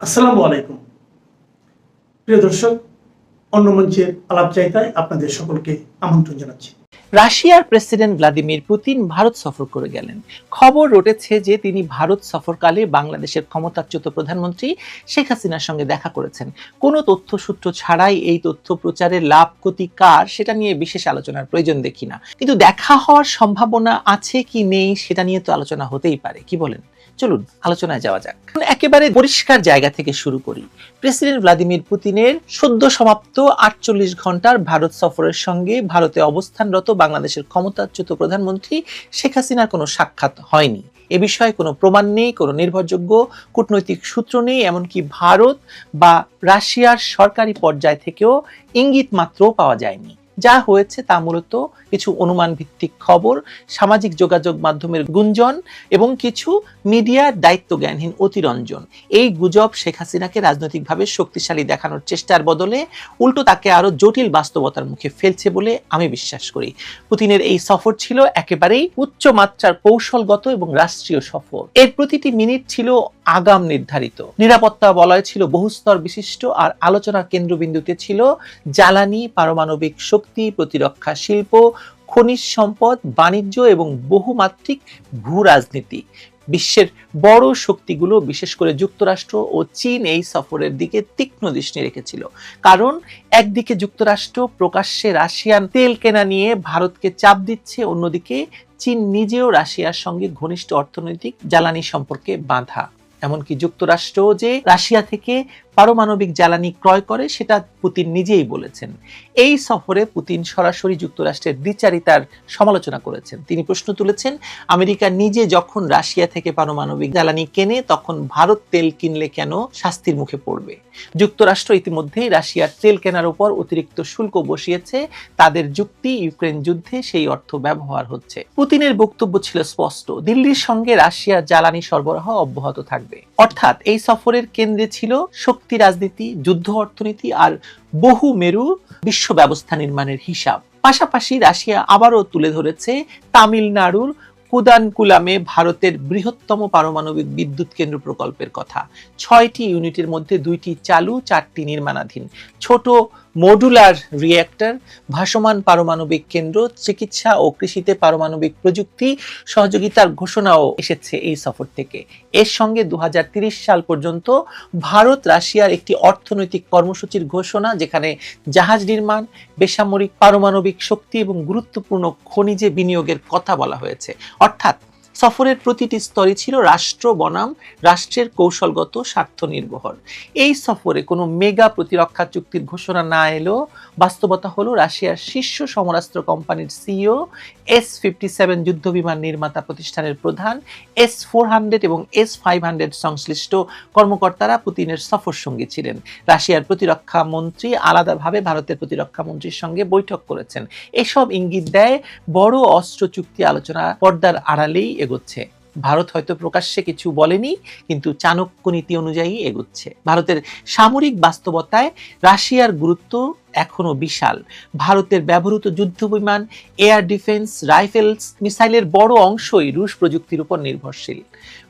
আসসালামু আলাইকুম। প্রিয় দর্শক, অন্য মঞ্চের আলাপ চাইতায় আপনাদের সকলকে আমন্ত্রণ জানাচ্ছি। রাশিয়ার প্রেসিডেন্ট ভ্লাদিমির পুতিন ভারত সফর করে গেলেন। খবর রটেছে যে তিনি ভারত সফরকালে বাংলাদেশের ক্ষমতাচ্যুত প্রধানমন্ত্রী শেখ হাসিনার সঙ্গে দেখা করেছেন। কোনো তথ্যসূত্র ছাড়াই এই তথ্য প্রচারের লাভ ক্ষতি কার সেটা নিয়ে বিশেষ আলোচনার প্রয়োজন দেখি না। কিন্তু দেখা হওয়ার সম্ভাবনা আছে কি নেই সেটা নিয়ে তো আলোচনা হতেই পারে, কি বলেন? চলুন আলোচনায় যাওয়া যাক। একেবারে পরিষ্কার জায়গা থেকে শুরু করি। প্রেসিডেন্ট ভ্লাদিমির পুতিনের সদ্য সমাপ্ত আটচল্লিশ ঘণ্টার ভারত সফরের সঙ্গে ভারতে অবস্থানরত বাংলাদেশের ক্ষমতাচ্যুত প্রধানমন্ত্রী শেখ হাসিনার কোনো সাক্ষাৎ হয়নি। এ বিষয়ে কোনো প্রমাণ নেই, কোনো নির্ভরযোগ্য কূটনৈতিক সূত্র নেই, এমনকি ভারত বা রাশিয়ার সরকারি পর্যায় থেকেও ইঙ্গিত মাত্রও পাওয়া যায়নি। যা হয়েছে তা মূলত কিছু অনুমান ভিত্তিক খবর, সামাজিক যোগাযোগ মাধ্যমের গুঞ্জন এবং কিছু মিডিয়ার দায়িত্ব জ্ঞানহীন অতিরঞ্জন। এই গুজব শেখ হাসিনাকে রাজনৈতিকভাবে শক্তিশালী দেখানোর চেষ্টার বদলে উল্টো তাকে আরও জটিল বাস্তবতার মুখে ফেলছে বলে আমি বিশ্বাস করি। পুতিনের এই সফর ছিল একেবারেই উচ্চ মাত্রার কৌশলগত এবং রাষ্ট্রীয় সফর। এর প্রতিটি মিনিট ছিল আগাম নির্ধারিত। নিরাপত্তা বলয় ছিল বহুস্তর বিশিষ্ট আর আলোচনার কেন্দ্রবিন্দুতে ছিল জ্বালানি, পারমাণবিক শক্তি প্রতিরক্ষা শিল্প, খনিজ সম্পদ, বাণিজ্য এবং বহুমাত্রিক ভূ রাজনীতি। বিশ্বের বড় শক্তিগুলো, বিশেষ করে যুক্তরাষ্ট্র ও চীন, এই সফরের দিকে তীক্ষ্ণ দৃষ্টি রেখেছিল। কারণ, একদিকে যুক্তরাষ্ট্র প্রকাশ্যে রাশিয়ান তেল কেনা নিয়ে ভারতকে চাপ দিচ্ছে, অন্যদিকে চীন নিজেও রাশিয়ার সঙ্গে ঘনিষ্ঠ অর্থনৈতিক জ্বালানি সম্পর্কে বাঁধা। এমনকি যুক্তরাষ্ট্র যে রাশিয়া থেকে পারমাণবিক জ্বালানি ক্রয় করে, সেটা পুতিন নিজেই বলেছেন। এই সফরে পুতিন সরাসরি যুক্তরাষ্ট্রের দ্বিচারিতার সমালোচনা করেছেন। তিনি প্রশ্ন তুলেছেন, আমেরিকা নিজে যখন রাশিয়া থেকে পারমাণবিক জ্বালানি কেনে, তখন ভারত তেল কিনলে কেন শাস্তির মুখে পড়বে? যুক্তরাষ্ট্র ইতিমধ্যেই রাশিয়ার তেল কেনার উপর অতিরিক্ত শুল্ক বসিয়েছে। তাদের যুক্তি ইউক্রেন যুদ্ধে সেই অর্থ ব্যবহার হচ্ছে। পুতিনের বক্তব্য ছিল স্পষ্ট, দিল্লির সঙ্গে রাশিয়ার জ্বালানি সরবরাহ অব্যাহত থাকবে। অর্থাৎ এই সফরের কেন্দ্রে ছিল শক্তি রাজনীতি, যুদ্ধ, অর্থনীতি আর বহু মেরু বিশ্ব ব্যবস্থা নির্মাণের হিসাব। পাশাপাশি রাশিয়া আবারও তুলে ধরেছে তামিলনাড়ুর কুদানকুলামে ভারতের বৃহত্তম পারমাণবিক বিদ্যুৎ কেন্দ্র প্রকল্পের কথা। ছয়টি ইউনিটের মধ্যে দুইটি চালু, চারটি নির্মাণাধীন। ছোট মডুলার রিয়্যাক্টর ভাসমান পারমাণবিক কেন্দ্র, চিকিৎসা ও কৃষিতে পারমাণবিক প্রযুক্তি সহযোগিতার ঘোষণাও এসেছে এই সফর থেকে। এর সঙ্গে দু সাল পর্যন্ত ভারত রাশিয়ার একটি অর্থনৈতিক কর্মসূচির ঘোষণা, যেখানে জাহাজ নির্মাণ, বেসামরিক পারমাণবিক শক্তি এবং গুরুত্বপূর্ণ খনিজে বিনিয়োগের কথা বলা হয়েছে। অর্থাৎ সফরের প্রতিটি স্তরে ছিল রাষ্ট্র বনাম, রাষ্ট্রের কৌশলগত স্বার্থ নির্ভর। এই সফরে কোনো মেগা প্রতিরক্ষা চুক্তির ঘোষণা না এলেও বাস্তবতা হলো রাশিয়ার শীর্ষ সমরাস্ত্র কোম্পানির সিইও, এস ফিফটি সেভেন যুদ্ধ বিমান নির্মাতা প্রতিষ্ঠানের প্রধান, এস ফোর হান্ড্রেড এবং এস ফাইভ হান্ড্রেড সংশ্লিষ্ট কর্মকর্তারা পুতিনের সফর সঙ্গী ছিলেন। রাশিয়ার প্রতিরক্ষা মন্ত্রী আলাদাভাবে ভারতের প্রতিরক্ষা মন্ত্রীর সঙ্গে বৈঠক করেছেন। এসব ইঙ্গিত দেয় বড় অস্ত্র চুক্তি আলোচনা পর্দার আড়ালেই এগোচ্ছে। ভারত হয়তো প্রকাশ্যে কিছু বলেনি, কিন্তু চাণক্য নীতি অনুযায়ী এগোচ্ছে। ভারতের সামরিক বাস্তবতায় রাশিয়ার গুরুত্ব এখনও বিশাল। ভারতের ব্যবহৃত যুদ্ধ বিমান এয়ার ডিফেন্স, রাইফেলস, মিসাইলের বড় অংশই রুশ প্রযুক্তির উপর নির্ভরশীল।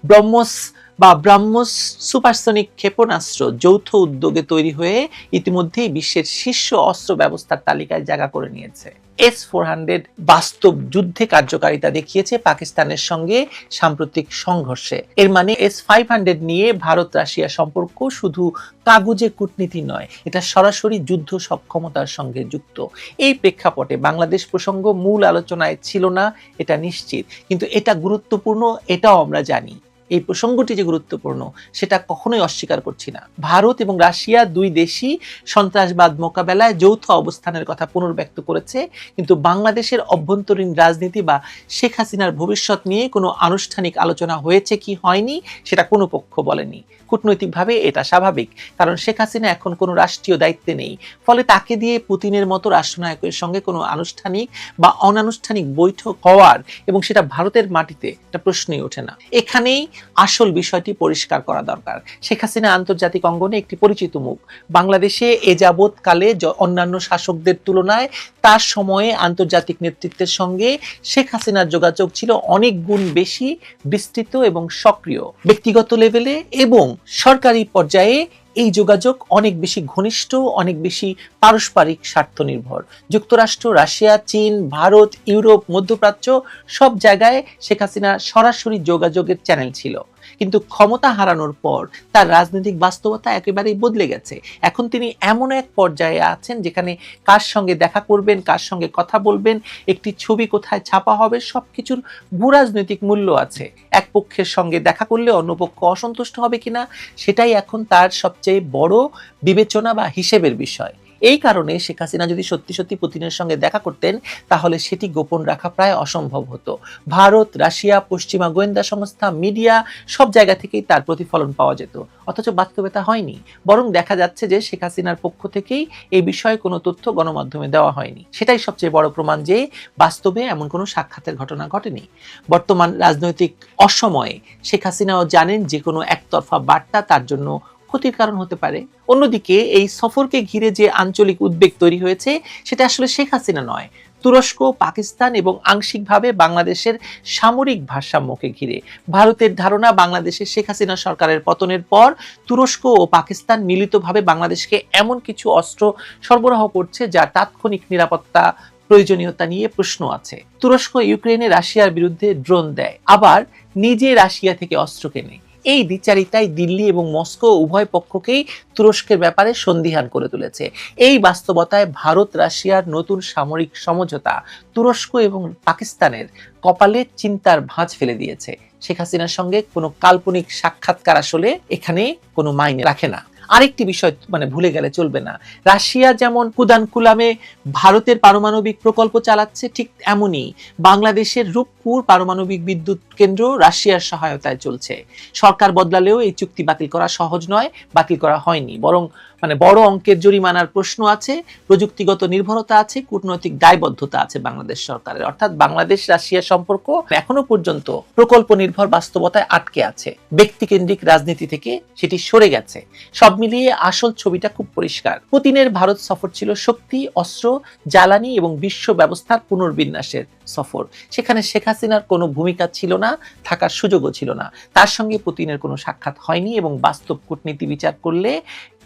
ব্রহ্মস বা ব্রাহ্মস সুপারসনিক ক্ষেপণাস্ত্র যৌথ উদ্যোগে তৈরি হয়ে ইতিমধ্যেই বিশ্বের শীর্ষ অস্ত্র ব্যবস্থার তালিকায় জায়গা করে নিয়েছে। এস ফোর হান্ড্রেড বাস্তব যুদ্ধে কার্যকারিতা দেখিয়েছে পাকিস্তানের সঙ্গে সাম্প্রতিক সংঘর্ষে। এর মানে এস ফাইভ হান্ড্রেড নিয়ে ভারত রাশিয়া সম্পর্ক শুধু কাগুজে কূটনীতি নয়, এটা সরাসরি যুদ্ধ সক্ষমতার সঙ্গে যুক্ত। এই প্রেক্ষাপটে বাংলাদেশ প্রসঙ্গ মূল আলোচনায় ছিল না, এটা নিশ্চিত। কিন্তু এটা গুরুত্বপূর্ণ, এটাও আমরা জানি। এই প্রসঙ্গটি যে গুরুত্বপূর্ণ, সেটা কখনোই অস্বীকার করছি না। ভারত এবং রাশিয়া দুই দেশই সন্ত্রাসবাদ মোকাবেলায় যৌথ অবস্থানের কথা পুনর্ব্যক্ত করেছে, কিন্তু বাংলাদেশের অভ্যন্তরীণ রাজনীতি বা শেখ হাসিনার ভবিষ্যৎ নিয়ে কোনো আনুষ্ঠানিক আলোচনা হয়েছে কি হয়নি, সেটা কোনো পক্ষ বলেনি। কূটনৈতিকভাবে এটা স্বাভাবিক, কারণ শেখ হাসিনা এখন কোনো রাষ্ট্রীয় দায়িত্বে নেই। ফলে তাকে দিয়ে পুতিনের মতো রাষ্ট্রনায়কের সঙ্গে কোনো আনুষ্ঠানিক বা অনানুষ্ঠানিক বৈঠক হওয়ার এবং সেটা ভারতের মাটিতে একটা প্রশ্নই ওঠে না। এখানেই আসল বিষয়টি পরিষ্কার করা দরকার। শেখ হাসিনা আন্তর্জাতিক অঙ্গনে একটি পরিচিত মুখ। বাংলাদেশে এ যাবৎকালে অন্যান্য শাসকদের তুলনায় তার সময়ে আন্তর্জাতিক নেতৃত্বের সঙ্গে শেখ হাসিনার যোগাযোগ ছিল অনেক গুণ বেশি বিস্তৃত এবং সক্রিয়। ব্যক্তিগত লেভেলে এবং সরকারি পর্যায়ে এই যোগাযোগ অনেক বেশি ঘনিষ্ঠ, অনেক বেশি পারস্পরিক স্বার্থ নির্ভর যুক্তরাষ্ট্র, রাশিয়া, চীন, ভারত, ইউরোপ, মধ্যপ্রাচ্য সব জায়গায় শেখ হাসিনা সরাসরি যোগাযোগের চ্যানেল ছিল। কিন্তু ক্ষমতা হারানোর পর তার রাজনৈতিক বাস্তবতা একেবারেই বদলে গেছে। এখন তিনি এমন এক পর্যায়ে আছেন যেখানে কার সঙ্গে দেখা করবেন, কার সঙ্গে কথা বলবেন, একটি ছবি কোথায় ছাপা হবে, সবকিছুর ভূরাজনৈতিক মূল্য আছে। এক পক্ষের সঙ্গে দেখা করলে অন্য পক্ষ অসন্তুষ্ট হবে কিনা, সেটাই এখন তার সবচেয়ে বড় বিবেচনা বা হিসেবের বিষয়। এই কারণে শেখ হাসিনা যদি সত্যি সত্যি পুতিনের সঙ্গে দেখা করতেন, তাহলে সেটি গোপন রাখা প্রায় অসম্ভব হতো। ভারত, রাশিয়া, পশ্চিমা গোয়েন্দা সংস্থা, মিডিয়া, সব জায়গা থেকেই তার প্রতিফলন পাওয়া যেত। অথচ বাস্তবে তা হয়নি। বরং দেখা যাচ্ছে যে শেখ হাসিনার পক্ষ থেকেই এই বিষয়ে কোনো তথ্য গণমাধ্যমে দেওয়া হয়নি। সেটাই সবচেয়ে বড় প্রমাণ যে বাস্তবে এমন কোনো সাক্ষাতের ঘটনা ঘটেনি। বর্তমান রাজনৈতিক অসময়ে শেখ হাসিনাও জানেন যে কোনো একতরফা বার্তা তার জন্য ক্ষতির কারণ হতে পারে। অন্যদিকে এই সফরকে ঘিরে যে আঞ্চলিক উদ্বেগ তৈরি হয়েছে, সেটা আসলে শেখ হাসিনা নয়। তুরস্ক, পাকিস্তান এবং আংশিকভাবে বাংলাদেশের সামরিক ভারসাম্যকে ঘিরে। ভারতের ধারণা বাংলাদেশের শেখ হাসিনা সরকারের পতনের পর তুরস্ক ও পাকিস্তান মিলিতভাবে বাংলাদেশকে এমন কিছু অস্ত্র সরবরাহ করছে, যা তাৎক্ষণিক নিরাপত্তা, প্রয়োজনীয়তা নিয়ে প্রশ্ন আছে। তুরস্ক ইউক্রেনে রাশিয়ার বিরুদ্ধে ড্রোন দেয়, আবার নিজে রাশিয়া থেকে অস্ত্র কেনে। এই বিচারিতাই দিল্লি এবং মস্কো উভয় পক্ষকেই তুরস্কের ব্যাপারে সন্দিহান করে তুলেছে। এই বাস্তবতায় ভারত, রাশিয়ার নতুন সামরিক সমঝোতা তুরস্ক এবং পাকিস্তানের কপালে চিন্তার ভাঁজ ফেলে দিয়েছে। শেখ হাসিনার সঙ্গে কোনো কাল্পনিক সাক্ষাৎকার আসলে এখানে কোনো মাইনে রাখে না। আরেকটি বিষয় মানে ভুলে গেলে চলবে না। রাশিয়া যেমন কুদানকুলামে ভারতের পারমাণবিক প্রকল্প চালাচ্ছে ঠিক এমনই বাংলাদেশের রূপপুর পারমাণবিক বিদ্যুৎ কেন্দ্র রাশিয়ার সহায়তায় চলছে। সরকার বদলালেও এই চুক্তি বাতিল করা সহজ নয়, বাতিল করা হয়নি। বরং মানে বড় অঙ্কের জরিমানার প্রশ্ন আছে, প্রযুক্তিগত নির্ভরতা আছে, কূটনৈতিক দায়বদ্ধতা আছে বাংলাদেশ সরকারের। অর্থাৎ বাংলাদেশ রাশিয়া সম্পর্ক এখনও পর্যন্ত প্রকল্প নির্ভর বাস্তবতায় আটকে আছে। ব্যক্তিকেন্দ্রিক রাজনীতি থেকে সেটি সরে গেছে। সব মিলিয়ে আসল ছবিটা খুব পরিষ্কার। পুতিনের ভারত সফর ছিল শক্তি, অস্ত্র, জ্বালানি এবং বিশ্ব ব্যবস্থার পুনর্বিন্যাসের সফর। সেখানে শেখ হাসিনার কোনো ভূমিকা ছিল না, থাকার সুযোগও ছিল না। তার সঙ্গে পুতিনের কোনো সাক্ষাৎ হয়নি এবং বাস্তব কূটনীতি বিচার করলে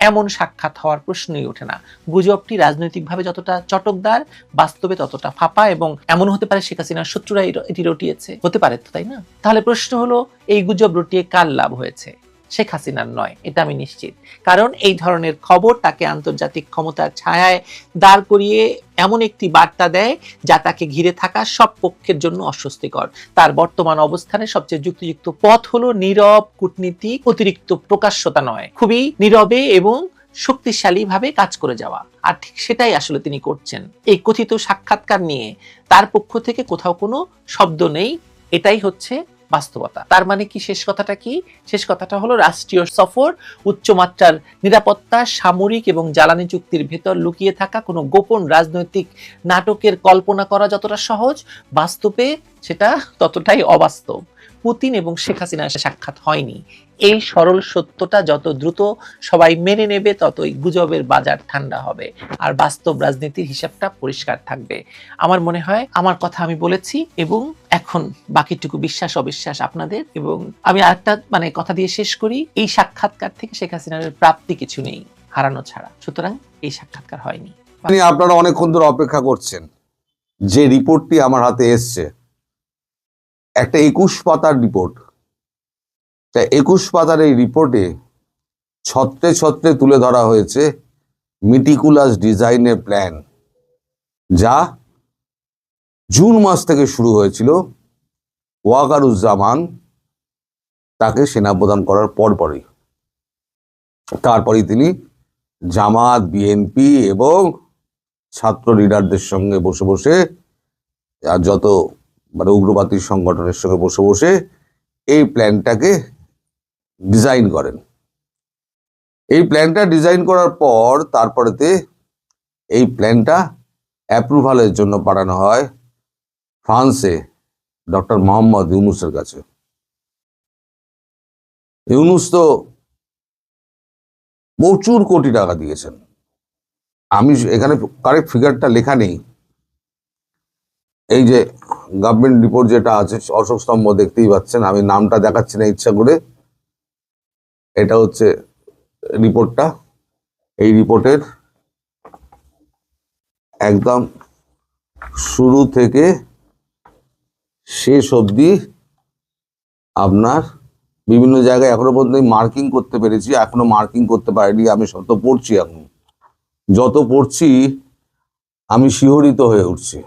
এমন সাক্ষাৎ হওয়ার প্রশ্নই ওঠে না। গুজবটি রাজনৈতিকভাবে যতটা চটকদার, বাস্তবে ততটা ফাঁপা এবং এমন হতে পারে শেখ হাসিনার শত্রুরা এটি রটিয়েছে। হতে পারে তো, তাই না? তাহলে প্রশ্ন হলো, এই গুজব রটিয়ে কার লাভ হয়েছে? শেখ হাসিনার নয়, এটা আমি নিশ্চিত। কারণ এই ধরনের খবর তাকে আন্তর্জাতিক ক্ষমতার ছায়ায় দাঁড় করিয়ে এমন একটি বার্তা দেয় যা তাকে ঘিরে থাকা সব পক্ষের জন্য অস্বস্তিকর। তার বর্তমান অবস্থানে সবচেয়ে যুক্তিযুক্ত পথ হলো নীরব কূটনীতি, অতিরিক্ত প্রকাশ্যতা নয়, খুবই নীরবে এবং শক্তিশালী ভাবে কাজ করে যাওয়া। আর ঠিক সেটাই আসলে তিনি করছেন। এই কথিত সাক্ষাৎকার নিয়ে তার পক্ষ থেকে কোথাও কোনো শব্দ নেই, এটাই হচ্ছে বাস্তবতা। তার মানে কি শেষ কথাটা কি? শেষ কথাটা হলো রাষ্ট্রীয় সফর, উচ্চমাত্রার নিরাপত্তা, সামরিক এবং জ্বালানি চুক্তির ভেতর লুকিয়ে থাকা কোনো গোপন রাজনৈতিক নাটকের কল্পনা করা যতটা সহজ, বাস্তবে সেটা ততটাই অবাস্তব। পুতিন এবং শেখ হাসিনার সাক্ষাৎ হয়নি। এই সরল সত্যটা যত দ্রুত সবাই মেনে নেবে, ততই গুজবের বাজার ঠান্ডা হবে। আর বাস্তব রাজনীতির হিসাবটা পরিষ্কার থাকবে। আমার মনে হয়, আমার কথা আমি বলেছি এবং এখন বাকিটুকু বিশ্বাস, অবিশ্বাস আপনাদের এবং আমি আরেকটা মানে কথা দিয়ে শেষ করি, এই সাক্ষাৎকার থেকে শেখ হাসিনার প্রাপ্তি কিছু নেই, হারানো ছাড়া। সুতরাং এই সাক্ষাৎকার হয়নি। আপনি আপনারা অনেকক্ষণ ধরে অপেক্ষা করছেন। যে রিপোর্টটি আমার হাতে এসছে একটা একুশ পাতার রিপোর্ট তা একুশ পাতার এই রিপোর্টে ছত্রে ছত্রে তুলে ধরা হয়েছে মিটিকুলাস ডিজাইনের প্ল্যান যা জুন মাস থেকে শুরু হয়েছিল। ওয়াকারুজ্জামান তাকে সেনাপ্রদান করার পরপরই। তারপরেই তিনি জামাত বিএনপি এবং ছাত্র লিডারদের সঙ্গে বসে বসে আর যত মানে উগ্রবাদী সংগঠনের সঙ্গে বসে বসে এই প্ল্যানটাকে ডিজাইন করেন। এই প্ল্যানটা ডিজাইন করার পর তারপরেতে এই প্ল্যানটা অ্যাপ্রুভালের জন্য পাঠানো হয় ফ্রান্সে ডক্টর মোহাম্মদ ইউনুসের কাছে। ইউনুস তো প্রচুর কোটি টাকা দিয়েছেন। আমি এখানে কারেক্ট ফিগারটা লেখা নেই। এই যে গভর্নমেন্ট রিপোর্ট যেটা আছে, অশোক স্তম্ভ দেখতেই পাচ্ছেন। আমি নামটা দেখাচ্ছি না ইচ্ছা করে। এটা হচ্ছে রিপোর্টটা এই রিপোর্টের একদম শুরু থেকে শেষ অবধি আপনার বিভিন্ন জায়গায় এখনও পর্যন্ত মার্কিং করতে পেরেছি। এখনও মার্কিং করতে পারিনি। আমি শত পড়ছি এখন। যত পড়ছি, আমি শিহরিত হয়ে উঠছি।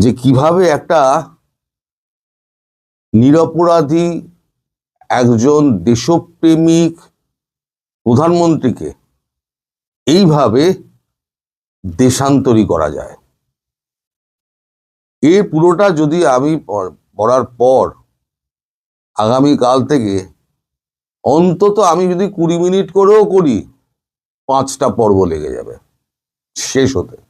যে কীভাবে একটা নিরপরাধী একজন দেশপ্রেমিক প্রধানমন্ত্রীকে এইভাবে দেশান্তরী করা যায়। এ পুরোটা যদি আমি পড়- পড়ার পর আগামী কাল থেকে অন্তত আমি যদি কুড়ি মিনিট করেও করি, পাঁচটা পর্ব লেগে যাবে, শেষ হতে।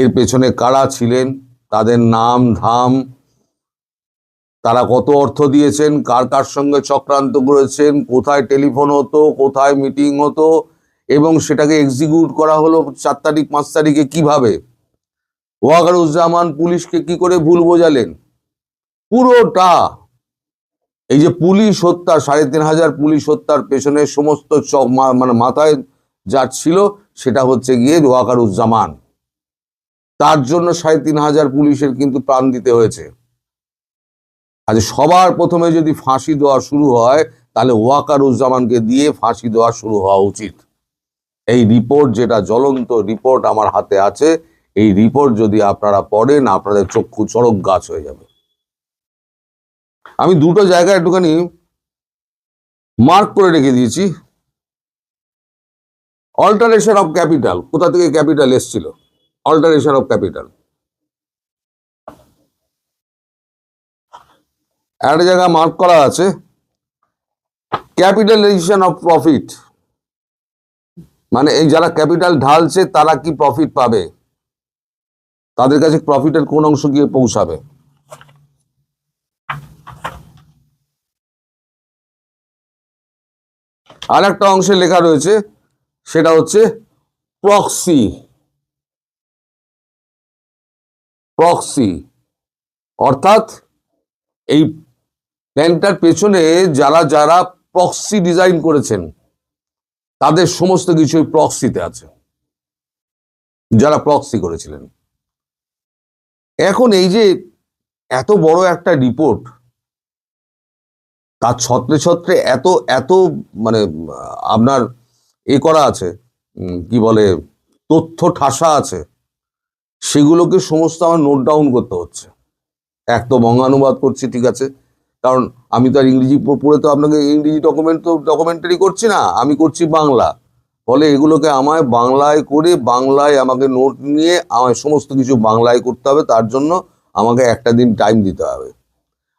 এর পেছনে কারা ছিলেন? তাদের নাম, ধাম, তারা কত অর্থ দিয়েছেন? কার কার সঙ্গে চক্রান্ত করেছেন? কোথায় টেলিফোন হতো? কোথায় মিটিং হতো? এবং সেটাকে এক্সিকিউট করা হলো চার তারিখ, পাঁচ তারিখে কীভাবে? ওয়াকারুজ্জামান পুলিশকে কি করে ভুল বোঝালেন? পুরোটা এই যে পুলিশ হত্যা, সাড়ে তিন হাজার পুলিশ হত্যার পেছনে সমস্ত মানে মাথায় যা ছিল সেটা হচ্ছে গিয়ে ওয়াকারুজ্জামান। তার জন্য সাড়ে তিন হাজার পুলিশের কিন্তু প্রাণ দিতে হয়েছে। আজ সবার প্রথমে যদি ফাঁসি দেওয়া শুরু হয়, তাহলে ওয়াকারুজ্জামানকে দিয়ে ফাঁসি দেওয়া শুরু হওয়া উচিত। এই রিপোর্ট যেটা জ্বলন্ত রিপোর্ট আমার হাতে আছে, এই রিপোর্ট যদি আপনারা পড়েন, আপনাদের চক্ষু চড়ক গাছ হয়ে যাবে। আমি দুটো জায়গায় একটুখানি মার্ক করে রেখে দিয়েছি। অল্টারেশন অফ ক্যাপিটাল কোথা থেকে ক্যাপিটাল এসছিল? অল্টারেশন অফ ক্যাপিটাল একটা জায়গায় মার্ক করা আছে ক্যাপিটালাইজেশন অফ প্রফিট মানে এই যারা ক্যাপিটাল ঢালছে, তারা কি প্রফিট পাবে? তাদের কাছে প্রফিটের কোন অংশ গিয়ে পৌঁছাবে? আর একটা অংশে লেখা রয়েছে, সেটা হচ্ছে প্রক্সি প্রক্সি অর্থাৎ এই প্ল্যানটার পেছনে যারা যারা প্রক্সি ডিজাইন করেছেন, তাদের সমস্ত কিছুই প্রক্সিতে আছে। যারা প্রক্সি করেছিলেন। এখন এই যে এত বড় একটা রিপোর্ট তার ছত্রে ছত্রে এত এত মানে আপনার এ করা আছে কি বলে, তথ্য ঠাসা আছে। সেগুলোকে সমস্ত আমার নোট ডাউন করতে হচ্ছে। এক তো বঙ্গানুবাদ করছি, ঠিক আছে? কারণ আমি তো আর ইংরেজি পড়ে তো আপনাকে ইংরেজি ডকুমেন্ট তো ডকুমেন্টারি করছি না, আমি করছি বাংলা। ফলে এগুলোকে আমায় বাংলায় করে বাংলায় আমাকে নোট নিয়ে আমায় সমস্ত কিছু বাংলায় করতে হবে, তার জন্য আমাকে একটা দিন টাইম দিতে হবে।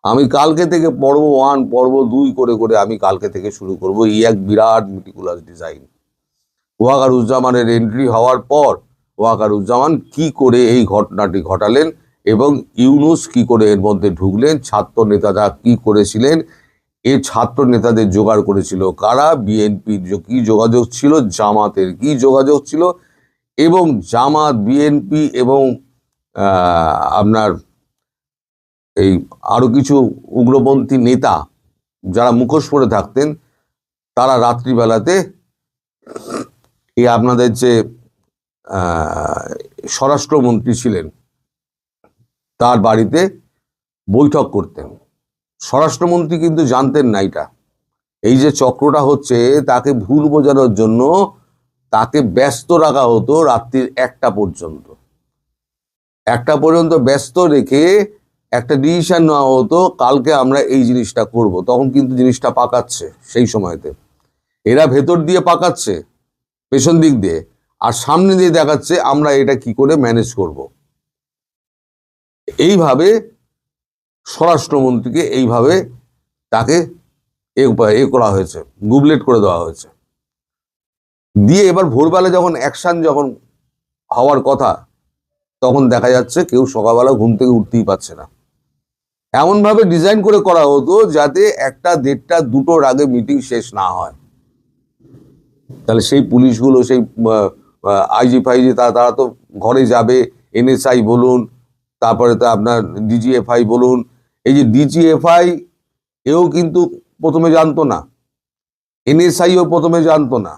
আমি কালকে থেকে পর্ব ওয়ান পর্ব দুই করে করে আমি কালকে থেকে শুরু করব এই এক বিরাট মিটিকুলার ডিজাইন ওয়াকারুজ্জামানের এন্ট্রি হওয়ার পর ওয়াকারুজ্জামান কি করে এই ঘটনাটি ঘটালেন এবং ইউনুস কি করে এর মধ্যে ঢুকলেন? ছাত্র নেতারা কি করেছিলেন? এ ছাত্র নেতাদের জোগাড় করেছিল কারা? বিএনপির কি যোগাযোগ ছিল? জামাতের কি যোগাযোগ ছিল? এবং জামাত, বিএনপি এবং আপনার এই আরও কিছু উগ্রপন্থী নেতা যারা মুখোশ পরে থাকতেন, তারা রাত্রিবেলাতে এই আপনাদের যে স্বরাষ্ট্রমন্ত্রী ছিলেন। তার বাড়িতে বৈঠক করতেন। স্বরাষ্ট্রমন্ত্রী কিন্তু জানতেন না এটা। এই যে চক্রটা হচ্ছে, তাকে ভুল বোঝানোর জন্য তাকে ব্যস্ত রাখা হতো রাত্রির একটা পর্যন্ত। একটা পর্যন্ত ব্যস্ত রেখে একটা ডিসিশন নেওয়া হতো, কালকে আমরা এই জিনিসটা করব। তখন কিন্তু জিনিসটা পাকাচ্ছে সেই সময়তে। এরা ভেতর দিয়ে পাকাচ্ছে, পেছন দিক দিয়ে। আর সামনে দিয়ে দেখাচ্ছে আমরা এটা কি করে ম্যানেজ করব। এইভাবে স্বরাষ্ট্রমন্ত্রীকে এইভাবে তাকে এ এ করা হয়েছে, গুবলেট করে দেওয়া হয়েছে। দিয়ে এবার ভোরবেলা যখন অ্যাকশন যখন হওয়ার কথা, তখন দেখা যাচ্ছে কেউ সকালবেলা ঘুম থেকে উঠতেই পারছে না। এমনভাবে ডিজাইন করে করা হতো যাতে একটা দেড়টা, দুটোর আগে মিটিং শেষ না হয়। তাহলে সেই পুলিশগুলো, সেই আইজি ফাইজি তারা তারা তো ঘরে যাবে। এনএসআই বলুন, তারপরে তো আপনার ডিজিএফআই বলুন। এই যে ডিজিএফআই এও কিন্তু প্রথমে জানতো না। এনএসআইও প্রথমে জানতো না।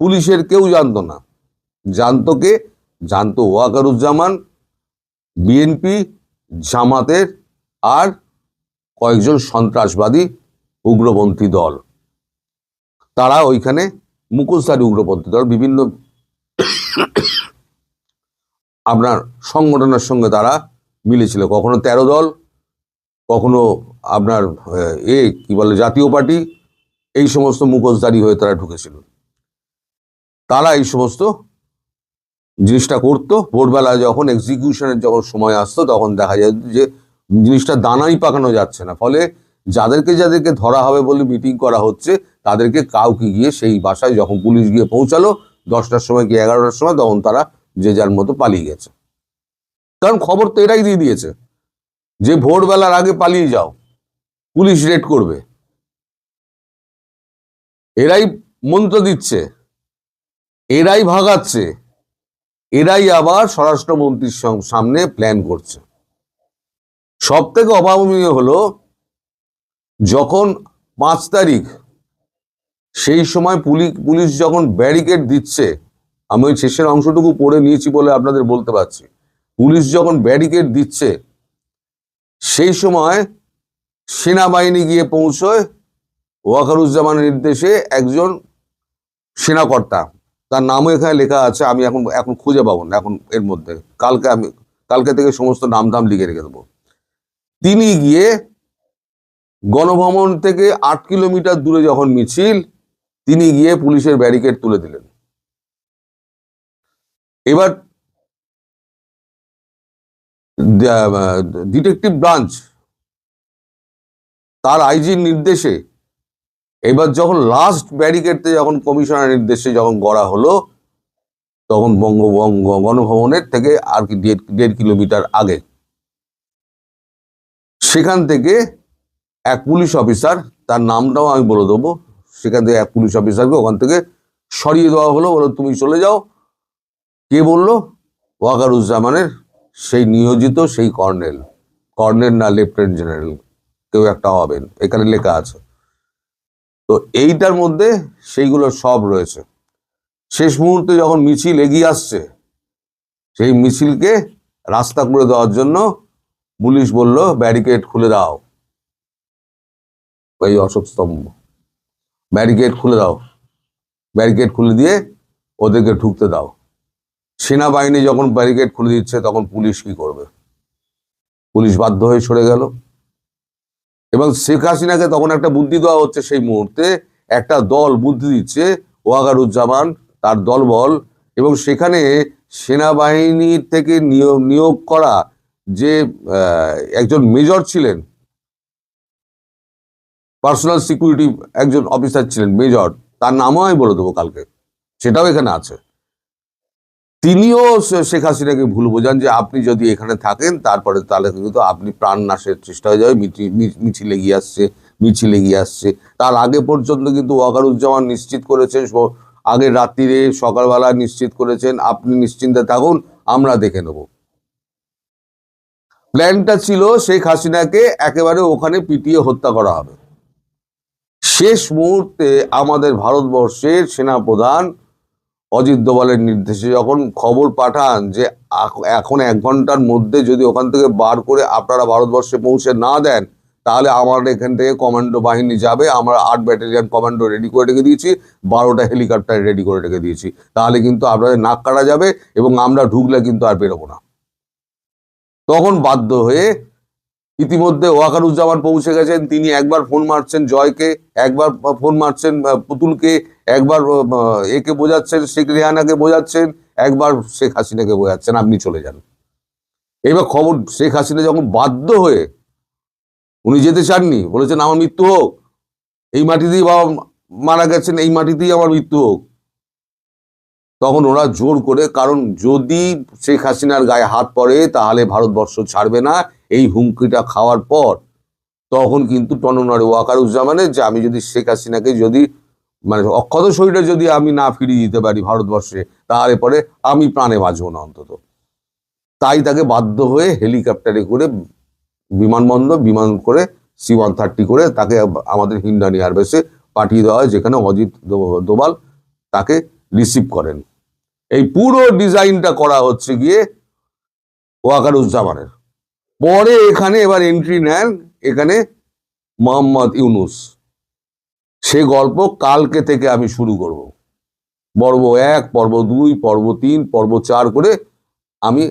পুলিশের কেউ জানতো না। জানতো কে? জানতো ওয়াকারুজ্জামান, বিএনপি, জামাতের আর কয়েকজন সন্ত্রাসবাদী উগ্রপন্থী দল। তারা ওইখানে মুখোশধারী উগ্রপন্থী দল, বিভিন্ন আপনার সংগঠনের সঙ্গে তারা মিলেছিল। কখনো তেরো দল, কখনো আপনার, এ, কি বলে, জাতীয় পার্টি, এই সমস্ত মুখোশধারী হয়ে তারা ঢুকেছিল। তারা এই সমস্ত জিনিসটা করতো। ভোরবেলা যখন এক্সিকিউশনের যখন সময় আসতো, তখন দেখা যায় যে জিনিসটা দানাই পাকানো যাচ্ছে না। ফলে যাদেরকে যাদেরকে ধরা হবে বলে মিটিং করা হচ্ছে, তাদেরকে কাউকে গিয়ে সেই বাসায় যখন পুলিশ গিয়ে পৌঁছালো দশটার সময় কি এগারোটার সময় তখন তারা যে যার মতো পালিয়ে গেছে। কারণ খবর তো এরাই দিয়ে দিয়েছে যে ভোরবেলার আগে পালিয়ে যাও, পুলিশ রেড করবে। এরাই মন্ত্র দিচ্ছে, এরাই ভাগাচ্ছে, এরাই আবার স্বরাষ্ট্রমন্ত্রীর সামনে প্ল্যান করছে। সব থেকে অভাবনীয় হলো যখন পাঁচ তারিখ সেই সময় পুলিশ পুলিশ যখন ব্যারিকেড দিচ্ছে, আমি ওই শেষের অংশটুকু পড়ে নিয়েছি বলে আপনাদের বলতে পারছি। পুলিশ যখন ব্যারিকেড দিচ্ছে, সেই সময় সেনাবাহিনী গিয়ে পৌঁছয় ওয়াকারুজ্জামানের নির্দেশে একজন সেনাকর্তা, তার নামও এখানে লেখা আছে, আমি এখন এখন খুঁজে পাবো না, এখন এর মধ্যে, কালকে আমি, কালকে থেকে সমস্ত নাম ধাম লিখে রেখে দেবো। তিনি গিয়ে গণভবন থেকে আট কিলোমিটার দূরে যখন মিছিল তিনি গিয়ে পুলিশের ব্যারিকেড তুলে দিলেন। এবার ডিটেকটিভ ব্রাঞ্চ তার আইজির নির্দেশে এবার যখন লাস্ট ব্যারিকেডতে যখন কমিশনার নির্দেশে যখন গড়া হলো, তখন বঙ্গবঙ্গ গণভবনের থেকে আর কি দেড় কিলোমিটার আগে সেখান থেকে এক পুলিশ অফিসার তার নামটাও আমি বলে দেবো সেখান থেকে এক পুলিশ অফিসারকে ওখান থেকে সরিয়ে দেওয়া হলো, বলো তুমি চলে যাও। কে বলল? ওয়াকারুজ্জামানের সেই নিয়োজিত সেই কর্নেল। কর্নেল না, লেফটেন্যান্ট জেনারেল। কেউ একটা হবেন, এখানে লেখা আছে। তো এইটার মধ্যে সেইগুলো সব রয়েছে। শেষ মুহূর্তে যখন মিছিল এগিয়ে আসছে, সেই মিছিলকে রাস্তা করে দেওয়ার জন্য পুলিশ বলল, ব্যারিকেড খুলে দাও। এই অশোক স্তম্ভ। ব্যারিকেড খুলে দাও। ব্যারিকেড খুলে দিয়ে ওদেরকে ঢুকতে দাও। সেনাবাহিনী যখন ব্যারিকেড খুলে দিচ্ছে, তখন পুলিশ কি করবে? পুলিশ বাধ্য হয়ে সরে গেল। এবং শেখ হাসিনাকে তখন একটা বুদ্ধি দেওয়া হচ্ছে সেই মুহূর্তে। একটা দল বুদ্ধি দিচ্ছে ওয়াগারুজ্জামান তার দলবল। এবং সেখানে সেনাবাহিনীর থেকে নিয়োগ নিয়োগ করা যে একজন মেজর ছিলেন পার্সোনাল সিকিউরিটি একজন অফিসার ছিলেন মেজর তার নামও আমি বলে দেবো কালকে। সেটাও এখানে আছে। তিনিও শেখ হাসিনাকে ভুল বোঝান যে আপনি যদি এখানে থাকেন, তারপরে তাহলে কিন্তু আপনি প্রাণ নাশের চেষ্টা হয়ে যাবে মিছিল- এগিয়ে আসছে, মিছিল এগিয়ে আসছে। তার আগে পর্যন্ত কিন্তু ওয়াকারুজ্জামান নিশ্চিত করেছেন আগের রাত্রিরে সকালবেলা নিশ্চিত করেছেন, আপনি নিশ্চিন্তে থাকুন, আমরা দেখে নেব। প্ল্যানটা ছিল শেখ হাসিনাকে একেবারে ওখানে পিটিয়ে হত্যা করা হবে। শেষ মুহূর্তে আমাদের ভারতবর্ষের সেনাপ্রধান অজিত দোভালের নির্দেশে যখন খবর পাঠান যে এখন এক ঘণ্টার মধ্যে যদি ওখান থেকে বার করে আপনারা ভারতবর্ষে পৌঁছে না দেন, তাহলে আমার এখান থেকে কমান্ডো বাহিনী যাবে, আমরা আট ব্যাটালিয়ান কমান্ডো রেডি করে রেখে দিয়েছি, বারোটা হেলিকপ্টার রেডি করে রেখে দিয়েছি। তাহলে কিন্তু আপনাদের নাক কাটা যাবে এবং আমরা ঢুকলে কিন্তু আর বেরোবো না। তখন বাধ্য হয়ে ইতিমধ্যে ওয়াকারুজ্জামান পৌঁছে গেছেন। তিনি একবার ফোন মারছেন জয়কে, একবার ফোন মারছেন পুতুলকে, একবার একে বোঝাচ্ছেন, শেখ রেহানাকে বোঝাচ্ছেন, একবার শেখ হাসিনাকে বোঝাচ্ছেন, আপনি চলে যান। এবার খবর, শেখ হাসিনা যখন বাধ্য হয়ে, উনি যেতে চাননি, বলেছেন, আমার মৃত্যু হোক। এই মাটিতেই বাবা মারা গেছেন, এই মাটিতেই আমার মৃত্যু হোক। তখন ওরা জোর করে, কারণ যদি শেখ হাসিনার গায়ে হাত পড়ে, তাহলে ভারতবর্ষ ছাড়বে না। এই হুমকিটা খাওয়ার পর তখন কিন্তু টননারে ওয়াকারুজ্জামানের যে আমি যদি শেখ হাসিনাকে যদি মানে অক্ষত শরীরে যদি আমি না ফিরিয়ে দিতে পারি ভারতবর্ষে, তাহলে পরে আমি প্রাণে বাঁচবো না অন্তত। তাই তাকে বাধ্য হয়ে হেলিকপ্টারে করে বিমানবন্দর, বিমান করে সি ওয়ান থার্টি করে তাকে আমাদের হিন্ডানি এয়ারবেসে পাঠিয়ে দেওয়া হয়, যেখানে অজিত দোবাল তাকে রিসিভ করেন। এই পুরো ডিজাইনটা করা হচ্ছে গিয়ে ওয়াকারুজ্জামানের। পরে এখানে এবার এন্ট্রি নেন এখানে মোহাম্মদ ইউনুস। সে গল্প কালকে থেকে আমি শুরু করব। পর্ব এক, পর্ব দুই, পর্ব তিন, পর্ব চার করে আমি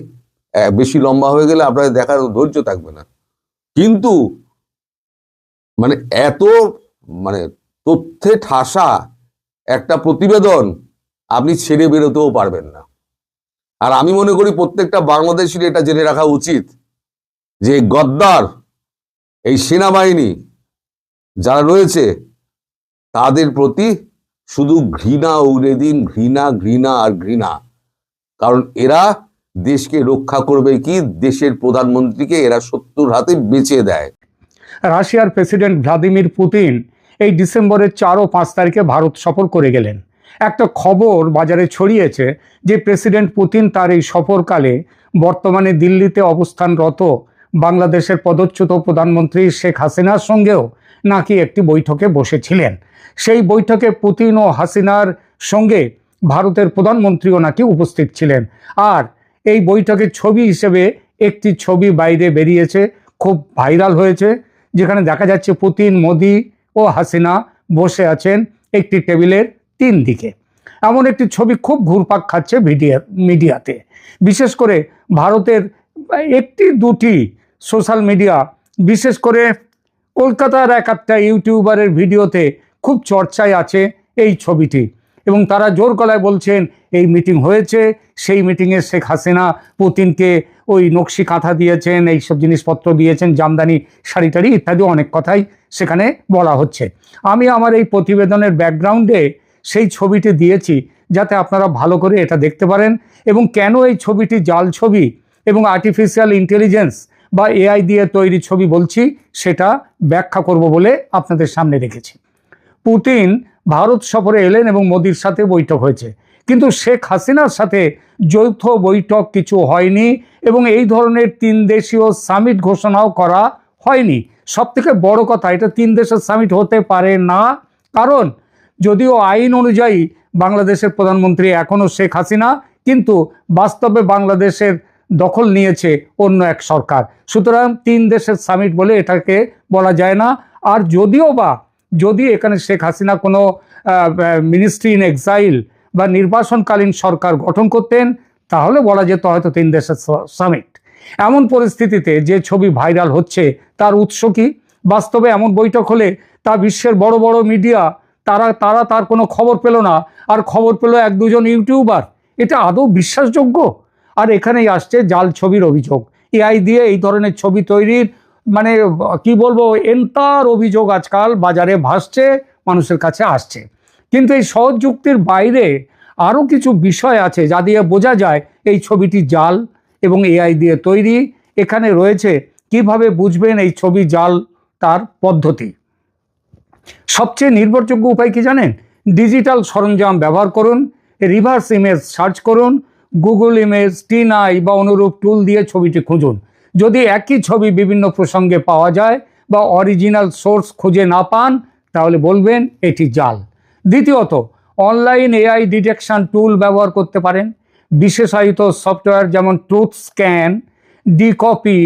বেশি লম্বা হয়ে গেলে আপনাদের দেখার ধৈর্য থাকবে না। কিন্তু মানে এত মানে তথ্যে ঠাসা একটা প্রতিবেদন আপনি ছেড়ে বেরোতেও পারবেন না। আর আমি মনে করি প্রত্যেকটা বাংলাদেশির এটা জেনে রাখা উচিত যে গদ্দার, এই সেনাবাহিনী যারা রয়েছে, তাদের প্রতি শুধু ঘৃণা উড়ে দিন, ঘৃণা ঘৃণা আর ঘৃণা। কারণ এরা দেশকে রক্ষা করবে কি? দেশের প্রধানমন্ত্রীকে এরা শত্রুর হাতে বেঁচে দেয়। রাশিয়ার প্রেসিডেন্ট ভ্লাদিমির পুতিন এই ডিসেম্বরের চার ও পাঁচ তারিখে ভারত সফর করে গেলেন। একটা খবর বাজারে ছড়িয়েছে যে প্রেসিডেন্ট পুতিন তার এই সফরকালে বর্তমানে দিল্লিতে অবস্থানরত বাংলাদেশের পদচ্যুত প্রধানমন্ত্রী শেখ হাসিনার সঙ্গেও নাকি একটি বৈঠকে বসেছিলেন। সেই বৈঠকে পুতিন ও হাসিনার সঙ্গে ভারতের প্রধানমন্ত্রীও নাকি উপস্থিত ছিলেন। আর এই বৈঠকের ছবি হিসেবে একটি ছবি বাইরে বেরিয়েছে, খুব ভাইরাল হয়েছে, যেখানে দেখা যাচ্ছে পুতিন, মোদি ও হাসিনা বসে আছেন একটি টেবিলের তিন দিকে এমন একটি ছবি খুব ঘুরপাক খাচ্ছে ভিডিও মিডিয়াতে। বিশেষ করে ভারতের একটি দুটি সোশ্যাল মিডিয়া, বিশেষ করে কলকাতার এক একটা ইউটিউবারের ভিডিওতে খুব চর্চায় আছে এই ছবিটি। এবং তারা জোর গলায় বলছেন, এই মিটিং হয়েছে, সেই মিটিংয়ে শেখ হাসিনা পুতিনকে ওই নকশি কাঁথা দিয়েছেন এই সব জিনিসপত্র দিয়েছেন, জামদানি, শাড়ি টাড়ি ইত্যাদি অনেক কথাই সেখানে বলা হচ্ছে। আমি আমার এই প্রতিবেদনের ব্যাকগ্রাউন্ডে সেই ছবিটি দিয়েছি যাতে আপনারা ভালো করে এটা দেখতে পারেন এবং কেন এই ছবিটি জাল ছবি এবং আর্টিফিশিয়াল ইন্টেলিজেন্স বা এআই দিয়ে তৈরি ছবি বলছি সেটা ব্যাখ্যা করব বলে আপনাদের সামনে রেখেছি। পুতিন ভারত সফরে এলেন এবং মোদির সাথে বৈঠক হয়েছে। কিন্তু শেখ হাসিনার সাথে যৌথ বৈঠক কিছু হয়নি এবং এই ধরনের তিন দেশীয় সামিট ঘোষণাও করা হয়নি। সব থেকে বড় কথা, এটা তিন দেশের সামিট হতে পারে না। কারণ যদিও আইন অনুযায়ী বাংলাদেশের প্রধানমন্ত্রী এখনও শেখ হাসিনা, কিন্তু বাস্তবে বাংলাদেশের দখল নিয়েছে অন্য এক সরকার। সুতরাং তিন দেশের সামিট বলে এটাকে বলা যায় না। আর যদিও বা, যদি এখানে শেখ হাসিনা কোনো মিনিস্ট্রি ইন এক্সাইল বা নির্বাসনকালীন সরকার গঠন করতেন, তাহলে বলা যেত হয়তো তিন দেশের সামিট এমন পরিস্থিতিতে যে ছবি ভাইরাল হচ্ছে, তার উৎস কি? বাস্তবে এমন বৈঠক হলে তা বিশ্বের বড় বড় মিডিয়া তারা তারা তার কোনো খবর পেল না। আর খবর পেল এক দুজন ইউটিউবার। এটা আদৌ বিশ্বাসযোগ্য? আর এখানেই আসছে জাল ছবির অভিযোগ। এআই দিয়ে এই ধরনের ছবি তৈরির মানে কি বলব, এন্তার অভিযোগ আজকাল বাজারে ভাসছে, মানুষের কাছে আসছে। কিন্তু এই সহজ যুক্তির বাইরে আরও কিছু বিষয় আছে যা দিয়ে বোঝা যায় এই ছবিটি জাল এবং এআই দিয়ে তৈরি। এখানে রয়েছে কীভাবে বুঝবেন এই ছবি জাল তার পদ্ধতি। সবচেয়ে নির্ভরযোগ্য উপায় কি জানেন? ডিজিটাল সরঞ্জাম ব্যবহার করুন, রিভার্স ইমেজ সার্চ করুন, গুগল ইমেজ, টিন আই বা অনুরূপ টুল দিয়ে ছবিটি খুঁজুন। যদি একই ছবি বিভিন্ন প্রসঙ্গে পাওয়া যায় বা অরিজিনাল সোর্স খুঁজে না পান, তাহলে বলবেন এটি জাল। দ্বিতীয়ত, অনলাইন এআই ডিটেকশন টুল ব্যবহার করতে পারেন। বিশেষায়িত সফটওয়্যার যেমন ট্রুথ স্ক্যান ডিকপি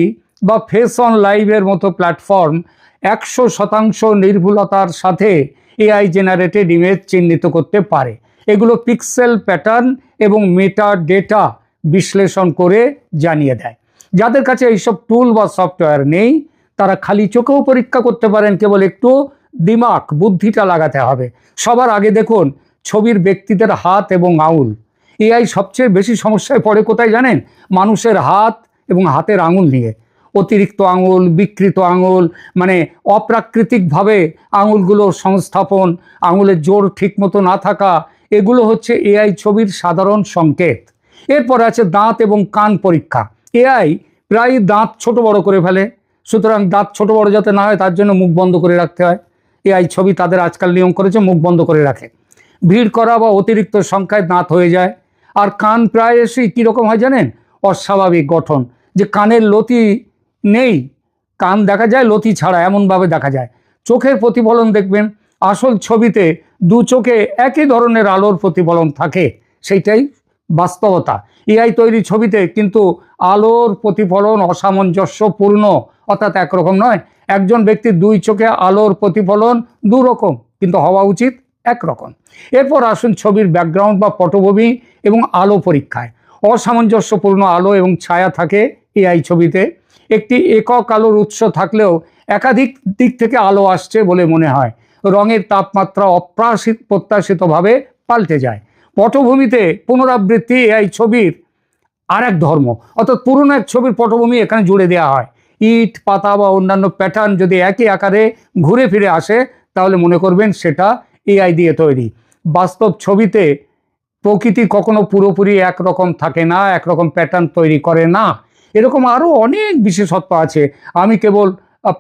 বা ফেস অন লাইভের মতো প্ল্যাটফর্ম একশো শতাংশ নির্ভুলতার সাথে এআই জেনারেটেড ইমেজ চিহ্নিত করতে পারে। এগুলো পিক্সেল প্যাটার্ন এবং মেটা ডেটা বিশ্লেষণ করে জানিয়ে দেয়। যাদের কাছে এইসব টুল বা সফটওয়্যার নেই, তারা খালি চোখেও পরীক্ষা করতে পারেন, কেবল একটু দিমাগ, বুদ্ধিটা লাগাতে হবে। সবার আগে দেখুন ছবির ব্যক্তিদের হাত এবং আঙুল। এআই সবচেয়ে বেশি সমস্যায় পড়ে কোথায় জানেন? মানুষের হাত এবং হাতের আঙুল নিয়ে। অতিরিক্ত আঙুল, বিকৃত আঙুল মানে অপ্রাকৃতিকভাবে আঙুলগুলোর সংস্থাপন, আঙুলের জোর ঠিকমতো না থাকা, এগুলো হচ্ছে এআই ছবির সাধারণ সংকেত। এরপর আছে দাঁত এবং কান পরীক্ষা। এআই প্রায় দাঁত ছোট বড় করে ফেলে। সুতরাং দাঁত ছোট বড় যাতে না হয়, তার জন্য মুখ বন্ধ করে রাখতে হয়। এআই ছবি তাদের আজকাল নিয়ম করেছে মুখ বন্ধ করে রাখে। ভিড় করা বা অতিরিক্ত সংখ্যায় দাঁত হয়ে যায়। আর কান প্রায় এসেই কীরকম হয় জানেন? অস্বাভাবিক গঠন। যে কানের লতি নেই। কান দেখা যায়, লতি ছাড়া এমনভাবে দেখা যায়। চোখের প্রতিফলন দেখবেন, আসল ছবিতে দু চোখে একই ধরনের আলোর প্রতিফলন থাকে, সেইটাই বাস্তবতা। এআই তৈরি ছবিতে কিন্তু আলোর প্রতিফলন অসামঞ্জস্যপূর্ণ, অর্থাৎ একরকম নয়। একজন ব্যক্তির দুই চোখে আলোর প্রতিফলন দু রকম কিন্তু হওয়া উচিত একরকম। এরপর আসুন ছবির ব্যাকগ্রাউন্ড বা পটভূমি এবং আলো পরীক্ষায়। অসামঞ্জস্যপূর্ণ আলো এবং ছায়া থাকে এআই ছবিতে। একটি একক আলোর উৎস থাকলেও একাধিক দিক থেকে আলো আসছে বলে মনে হয়। রঙের তাপমাত্রা অপ্রাসিত, প্রত্যাশিতভাবে পাল্টে যায়। পটভূমিতে পুনরাবৃত্তি এআই ছবির আর এক ধর্ম, অর্থাৎ পুরনো এক ছবির পটভূমি এখানে জুড়ে দেওয়া হয়। ইট, পাতা বা অন্যান্য প্যাটার্ন যদি একই আকারে ঘুরে ফিরে আসে, তাহলে মনে করবেন সেটা এআই দিয়ে তৈরি। বাস্তব ছবিতে প্রকৃতি কখনো পুরোপুরি একরকম থাকে না, একরকম প্যাটার্ন তৈরি করে না। এরকম আরও অনেক বিশেষত্ব আছে। আমি কেবল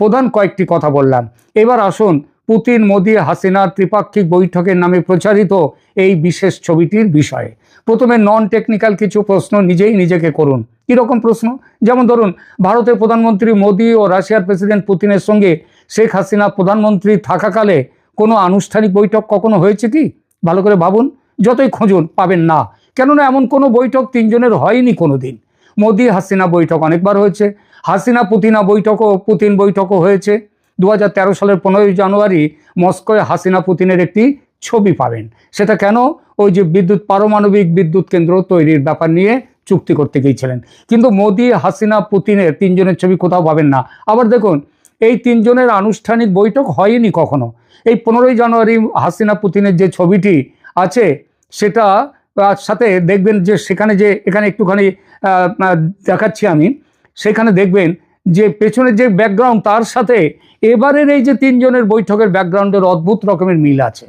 প্রধান কয়েকটি কথা বললাম। এবার আসুন, পুতিন, মোদি, হাসিনার ত্রিপাক্ষিক বৈঠকের নামে প্রচারিত এই বিশেষ ছবিটির বিষয়ে। প্রথমে নন টেকনিক্যাল কিছু প্রশ্ন নিজেই নিজেকে করুন। কীরকম প্রশ্ন? যেমন ধরুন, ভারতের প্রধানমন্ত্রী মোদি ও রাশিয়ার প্রেসিডেন্ট পুতিনের সঙ্গে শেখ হাসিনা প্রধানমন্ত্রী থাকাকালে কোনো আনুষ্ঠানিক বৈঠক কখনো হয়েছে কি? ভালো করে ভাবুন। যতই খুঁজুন, পাবেন না। কেননা এমন কোনো বৈঠক তিনজনের হয়নি কোনো দিন মোদি হাসিনা বৈঠক অনেকবার হয়েছে। হাসিনা পুতিনা বৈঠকও পুতিন বৈঠকও হয়েছে। দু হাজার তেরো সালের পনেরোই জানুয়ারি মস্কোয় হাসিনা পুতিনের একটি ছবি পাবেন। সেটা কেন? ওই যে বিদ্যুৎ, পারমাণবিক বিদ্যুৎ কেন্দ্র তৈরির ব্যাপার নিয়ে চুক্তি করতে গিয়েছিলেন। কিন্তু মোদি, হাসিনা, পুতিনের তিনজনের ছবি কোথাও পাবেন না। আবার দেখুন, এই তিনজনের আনুষ্ঠানিক বৈঠক হয়নি কখনো। এই পনেরোই জানুয়ারি হাসিনা পুতিনের যে ছবিটি আছে, সেটা সাথে দেখবেন যে সেখানে যে, এখানে একটুখানি দেখাচ্ছি আমি। সেখানে দেখবেন যে পেছনের যে ব্যাকগ্রাউন্ড তার সাথে এবারের এই যে তিনজনের বৈঠকের ব্যাকগ্রাউন্ডের অদ্ভুত রকমের মিল আছে।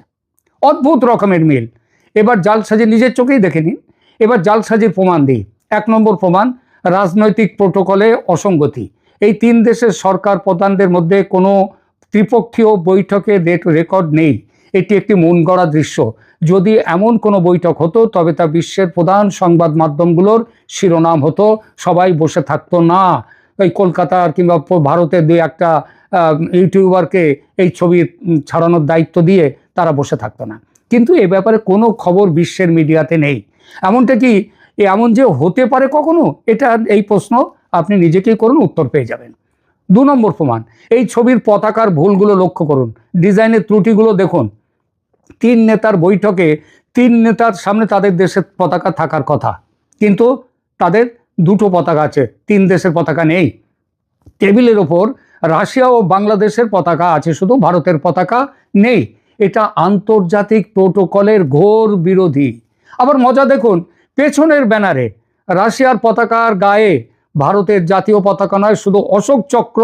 অদ্ভুত রকমের মিল। এবার জাল জালসাজি নিজের চোখেই দেখে নিন। এবার জাল জালসাজির প্রমাণ দিই। এক নম্বর প্রমাণ, রাজনৈতিক প্রোটোকলে অসঙ্গতি। এই তিন দেশের সরকার প্রধানদের মধ্যে কোনো ত্রিপক্ষীয় বৈঠকের রেক- রেকর্ড নেই। এটি একটি মন গড়া দৃশ্য। যদি এমন কোনো বৈঠক হতো, তবে তা বিশ্বের প্রধান সংবাদ মাধ্যমগুলোর শিরোনাম হতো, সবাই বসে থাকতো না। এই কলকাতার কিংবা ভারতের দুই একটা ইউটিউবারকে এই ছবি ছাড়ানোর দায়িত্ব দিয়ে তারা বসে থাকতো না। কিন্তু এ ব্যাপারে কোনো খবর বিশ্বের মিডিয়াতে নেই। এমনটা কি এমন যে হতে পারে কখনো? এটা এই প্রশ্ন আপনি নিজেকেই করুন, উত্তর পেয়ে যাবেন। দু নম্বর প্রমাণ, এই ছবির পতাকার ভুলগুলো লক্ষ্য করুন। ডিজাইনের ত্রুটিগুলো দেখুন। তিন নেতার বৈঠকে তিন নেতার সামনে তাদের দেশের পতাকা থাকার কথা। কিন্তু তাদের দুটো পতাকা আছে, তিন দেশের পতাকা নেই। টেবিলের ওপর রাশিয়া ও বাংলাদেশের পতাকা আছে, শুধু ভারতের পতাকা নেই। এটা আন্তর্জাতিক প্রোটোকলের ঘোর বিরোধী। আবার মজা দেখুন, পেছনের ব্যানারে রাশিয়ার পতাকার গায়ে ভারতের জাতীয় পতাকা নয়, শুধু অশোক চক্র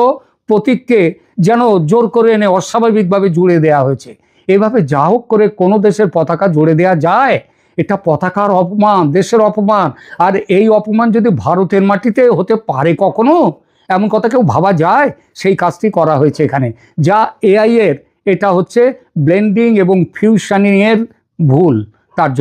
প্রতীককে যেন জোর করে এনে অস্বাভাবিকভাবে জুড়ে দেওয়া হয়েছে। এভাবে যা হোক করে কোনো দেশের পতাকা জুড়ে দেওয়া যায়। এটা পতাকার অপমান, দেশের অপমান। আর এই অপমান যদি ভারতের মাটিতে হতে পারে কখনো? এমন কথা কেউ ভাবা যায়? সেই কাজটি করা হয়েছে এখানে। যা এআইয়ের এটা হচ্ছে ব্লেন্ডিং এবং ফিউশানিংয়ের ভুল। তার জন্য